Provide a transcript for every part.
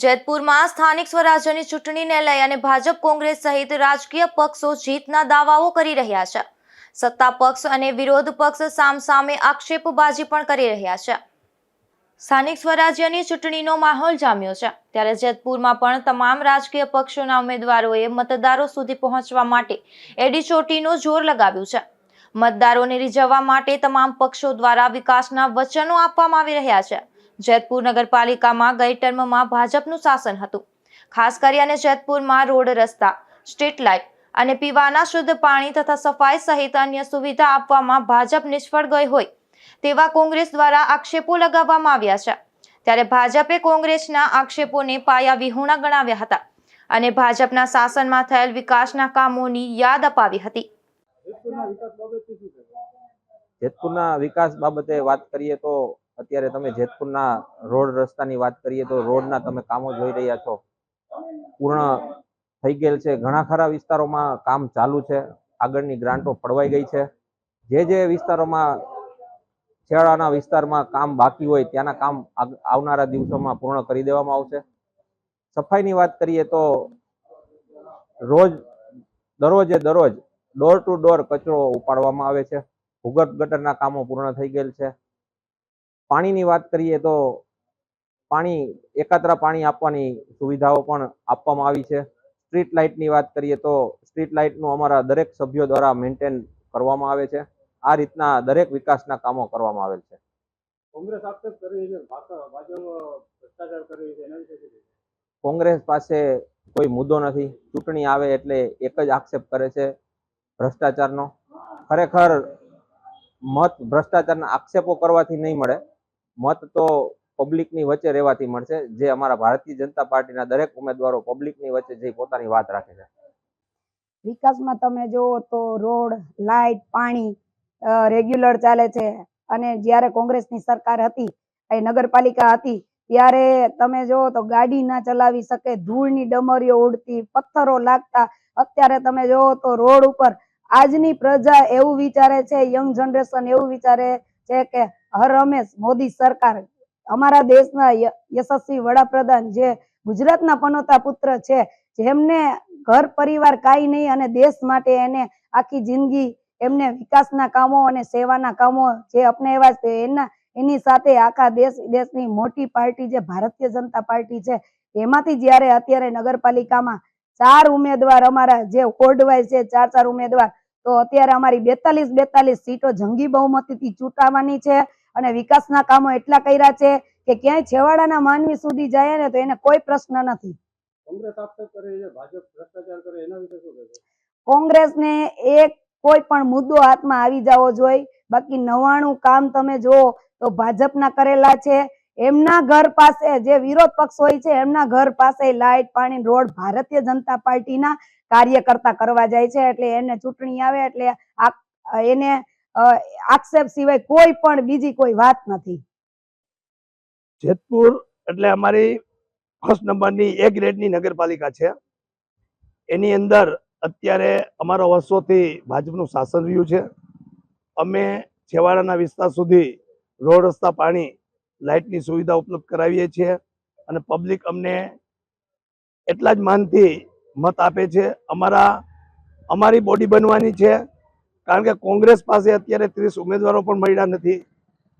જેતપુરમાં સ્થાનિક સ્વરાજ્યની ચૂંટણીને લઈ અને ભાજપ કોંગ્રેસ સહિત રાજકીય પક્ષો જીતના દાવાઓ કરી રહ્યા છે. સત્તા પક્ષ અને વિરોધ પક્ષ સામસામે આક્ષેપબાજી પણ કરી રહ્યા છે. સ્થાનિક સ્વરાજ્યની ચૂંટણીનો માહોલ જામ્યો છે. ત્યારે જેતપુરમાં પણ તમામ રાજકીય પક્ષોના ઉમેદવારોએ મતદારો સુધી પહોંચવા માટે એડી ચોટીનું જોર લગાવ્યું છે. મતદારોને રીઝવવા માટે તમામ પક્ષો દ્વારા વિકાસના વચનો આપવામાં આવી રહ્યા છે. જેતપુર નગરપાલિકામાં ગઈ ટર્મમાં ભાજપનું શાસન હતું. ખાસ કરીને જેતપુરમાં રોડ રસ્તા સ્ટ્રીટ લાઇટ અને પીવાના શુદ્ધ પાણી તથા સફાઈ સહિત અન્ય સુવિધા આપવામાં ભાજપ નિષ્ફળ ગઈ હોય તેવા કોંગ્રેસ દ્વારા આક્ષેપો લગાવવામાં આવ્યા છે. ત્યારે ભાજપે કોંગ્રેસના આક્ષેપોને પાયા વિહોણા ગણાવ્યા હતા અને ભાજપના શાસનમાં થયેલ વિકાસના કામોની યાદ અપાવી હતી. જેતપુરના વિકાસ બાબતે વાત કરીએ તો અત્યારે તમે જેતપુરના રોડ રસ્તાની વાત કરીએ તો રોડના તમે કામો જોઈ રહ્યા છો. પૂર્ણ થઈ ગયેલ છે. ઘણા ખરા વિસ્તારોમાં કામ ચાલુ છે. આગળની ગ્રાન્ટો ફળવાઈ ગઈ છે. જે જે વિસ્તારોમાં છેવાડાના વિસ્તારમાં કામ બાકી હોય ત્યાંના કામ આવનારા દિવસોમાં પૂર્ણ કરી દેવામાં આવશે. સફાઈની વાત કરીએ તો રોજ, દરરોજે દરરોજ, ડોર ટુ ડોર કચરો ઉપાડવામાં આવે છે. ભૂગર્ભ ગટરના કામો પૂર્ણ થઈ ગયેલ છે. પાણીની વાત કરીએ તો પાણી એકાત્રા પાણી આપવાની સુવિધાઓ પણ આપવામાં આવી છે. સ્ટ્રીટ લાઇટની વાત કરીએ તો સ્ટ્રીટ લાઇટનું અમારા દરેક સભ્યો દ્વારા મેન્ટેન કરવામાં આવે છે. આ રીતના દરેક વિકાસના કામો કરવામાં આવેલ છે. કોંગ્રેસ કરી છે ભાજપ ભાજપ ભ્રષ્ટાચાર કરી છે એના વિશે કોંગ્રેસ પાસે કોઈ મુદ્દો નથી. ચૂંટણી આવે એટલે એક જ આક્ષેપ કરે છે ભ્રષ્ટાચારનો. ખરેખર મત ભ્રષ્ટાચારના આક્ષેપો કરવાથી નહીં મળે. મત તો પબ્લિકની વચ્ચે રહેવાથી મળશે. જે અમારા ભારતીય જનતા પાર્ટીના દરેક ઉમેદવારો પબ્લિકની વચ્ચે જઈ પોતાની વાત રાખે છે. વિકાસમાં તમે જુઓ તો રોડ, લાઇટ, પાણી રેગ્યુલર ચાલે છે. અને જ્યારે કોંગ્રેસની સરકાર હતી, એ નગરપાલિકા હતી, ત્યારે તમે જુઓ તો ગાડી ના ચલાવી શકે, ધૂળની ડમરીઓ ઉડતી, પથ્થરો લાગતા. અત્યારે તમે જુઓ તો રોડ ઉપર આજની પ્રજા એવું વિચારે છે યંગ જનરેશન એવું વિચારે છે કે હર રમેશ મોદી સરકાર, અમારા દેશના યશસ્વી વડાપ્રધાન જે ગુજરાતના પનોતા પુત્ર છે, જેમને ઘર પરિવાર કાંઈ નહીં અને દેશ માટે એને આખી જિંદગી એમને વિકાસના કામો અને સેવાના કામો જે અપનાવ્યા છે, એના, એની સાથે આખા દેશ, દેશની મોટી પાર્ટી જે ભારતીય જનતા પાર્ટી છે, એમાંથી જ્યારે અત્યારે નગરપાલિકામાં ચાર ઉમેદવાર અમારા જે વોર્ડ છે, ચાર ચાર ઉમેદવાર, તો અત્યારે અમારી બેતાલીસ બેતાલીસ સીટો જંગી બહુમતીથી ચૂંટાવાની છે. અને વિકાસના કામો એટલા કર્યા છે કે ક્યાંય છેવાડાના માનવી સુધી જાય ને તો એને કોઈ પ્રશ્ન નથી. કોંગ્રેસને એક કોઈ પણ મુદ્દો હાથમાં આવી જવો જોઈએ બાકી નવાણું કામ તમે જુઓ તો ભાજપના કરેલા છે. એમના ઘર પાસે જે વિરોધ પક્ષ હોય છે એમના ઘર પાસે લાઇટ પાણી રોડ ભારતીય જનતા પાર્ટીના કાર્યકર્તા કરવા જાય છે એટલે એને ચૂંટણી આવે એટલે આ- એને આક્ષેપ સિવાય કોઈ પણ બીજી કોઈ વાત નથી. જેતપુર એટલે અમારી ફર્સ્ટ નંબરની એ ગ્રેડની નગરપાલિકા છે. એની અંદર અત્યારે અમારા વર્ષોથી ભાજપનું શાસન રહ્યું છે. અમે છેવાડાના વિસ્તાર સુધી રોડ, રસ્તા, પાણી, લાઇટની સુવિધા ઉપલબ્ધ કરાવીએ છીએ અને પબ્લિક અમને એટલા જ માનથી મત આપે છે. અમારા, અમારી બોડી બનવાની છે. કારણ કે કોંગ્રેસ પાસે અત્યારે ત્રીસ ઉમેદવારો પણ મળ્યા નથી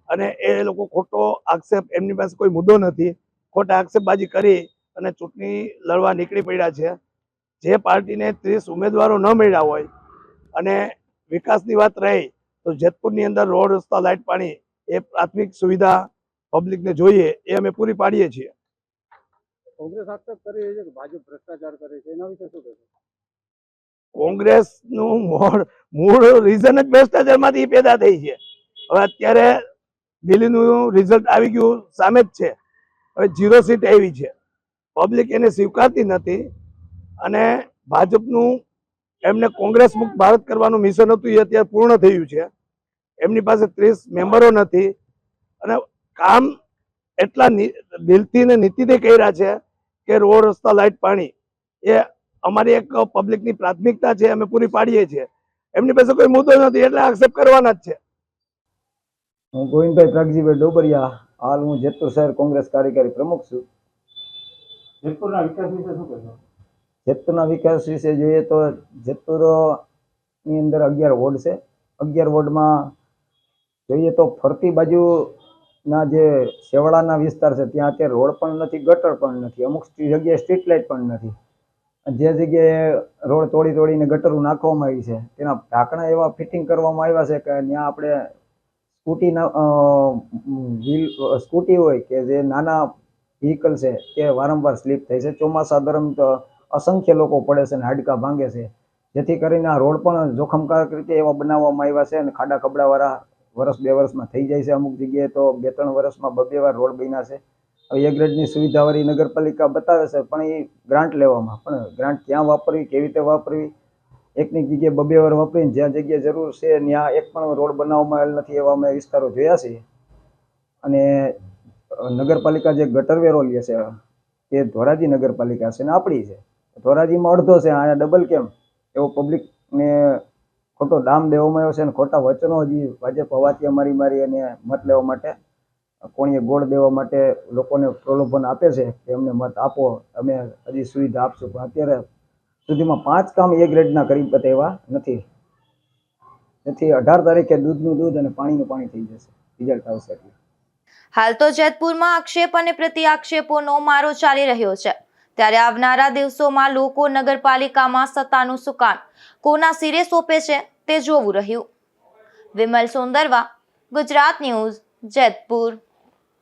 અને એ લોકો ખોટો આક્ષેપ, એમની પાસે કોઈ મુદ્દો નથી. ખોટા આક્ષેપબાજી કરી અને ચૂંટણી લડવા નીકળી પડ્યા છે. જે પાર્ટીને ત્રીસ ઉમેદવારો ન મળ્યા હોય અને વિકાસની વાત રહી, તો જેતપુરની અંદર રોડ, રસ્તા, લાઇટ, પાણી એ પ્રાથમિક સુવિધા પબ્લિકને જોઈએ એ અમે પૂરી પાડીએ છીએ. કોંગ્રેસ આક્ષેપ કરી છે કે ભાજપ ભ્રષ્ટાચાર કરે છે? એના વિશે શું કહેશો? કોંગ્રેસનું મૂળ મૂળ રીઝન જ ભ્રષ્ટાચારમાંથી પેદા થઈ છે. હવે અત્યારે દિલ્હીનું રિઝલ્ટ આવી ગયું સામે જ છે. હવે જીરો સીટ આવી છે. પબ્લિક એને સ્વીકારતી નથી અને ભાજપનું એમને કોંગ્રેસ મુક્ત ભારત કરવાનું મિશન હતું એ અત્યારે પૂર્ણ થયું છે. એમની પાસે ત્રીસ મેમ્બરો નથી. અને કામ એટલા દિલથી ને નીતિથી કર્યા છે કે રોડ, રસ્તા લાઇટ પાણી એ અમારી એક પબ્લિકની પ્રાથમિકતા છે અમે પૂરી પાડીએ છીએ. એમની પાસે કોઈ મુદ્દો નથી એટલે આક્ષેપ કરવાના જ છે. હું ગોવિંદભાઈ પ્રગજીભાઈ ડોબરિયા હાલ હું જેતપુર શહેર કોંગ્રેસ કાર્યકારી પ્રમુખ છું. જેતપુરના વિકાસ વિશે શું કહેશો? જેતપુરના વિકાસ વિશે જોઈએ તો જેતપુરની અંદર અગિયાર વોર્ડ છે. અગિયાર વોર્ડમાં જોઈએ તો ફરતી બાજુના જે શેવાળાના વિસ્તાર છે ત્યાં અત્યારે રોડ પણ નથી ગટર પણ નથી અમુક જગ્યાએ સ્ટ્રીટ લાઇટ પણ નથી. જે જગ્યાએ રોડ તોડી તોડીને ગટરું નાખવામાં આવી છે, તેના ઢાંકણા એવા ફિટિંગ કરવામાં આવ્યા છે કે ત્યાં આપણે સ્કૂટીના વ્હીલ, સ્કૂટી હોય કે જે નાના વ્હીકલ છે, તે વારંવાર સ્લીપ થાય છે. ચોમાસા દરમિયાન અસંખ્ય લોકો પડે છે અને હાડકા ભાંગે છે. જેથી કરીને આ રોડ પણ જોખમકારક રીતે એવા બનાવવામાં આવ્યા છે અને ખાડા ખબડાવાળા વર્ષ બે વર્ષમાં થઈ જાય છે. અમુક જગ્યાએ તો બે ત્રણ વર્ષમાં બબે વાર રોડ બન્યા છે. એ ગ્રેડની સુવિધાવાળી નગરપાલિકા બતાવે છે, પણ એ ગ્રાન્ટ લેવામાં. પણ ગ્રાન્ટ ક્યાં વાપરવી, કેવી રીતે વાપરવી? એકની જગ્યાએ બબે વાર વાપરીને જ્યાં જગ્યાએ જરૂર છે, ત્યાં એક પણ રોડ બનાવવામાં આવેલ નથી એવા અમે વિસ્તારો જોયા છે અને નગરપાલિકા જે ગટર વેરો લે છે, એ ધોરાજી નગરપાલિકા છે ને આપણી છે. ધોરાજીમાં અડધો છે અહીંયા ડબલ કેમ? એવો પબ્લિકને ખોટો દામ દેવામાં આવ્યો છે અને ખોટા વચનો હજી ભાજપ હવાતીયા મારી મારી અને મત લેવા માટે કોણીએ ગોળ દેવા માટે લોકોને પ્રલોભન આપે છે કે અમને મત આપો, અમે હજી સુવિધા આપશું. પણ અત્યારે સુધીમાં પાંચ કામ એ ગ્રેડના કરી બતાવ્યા નથી. તેથી અઢાર તારીખે દૂધનું દૂધ અને પાણીનું પાણી થઈ જશે. રિઝલ્ટ આવશે એટલે. હાલ તો જેતપુરમાં આક્ષેપ અને પ્રતિ આક્ષેપોનો મારો ચાલી રહ્યો છે. ત્યારે આવનારા દિવસોમાં લોકો નગરપાલિકામાં સત્તાનું સુકાન કોના સિરે સોંપે છે તે જોવું રહ્યું. વિમલ સુંદરવા, ગુજરાત ન્યૂઝ, જેતપુર.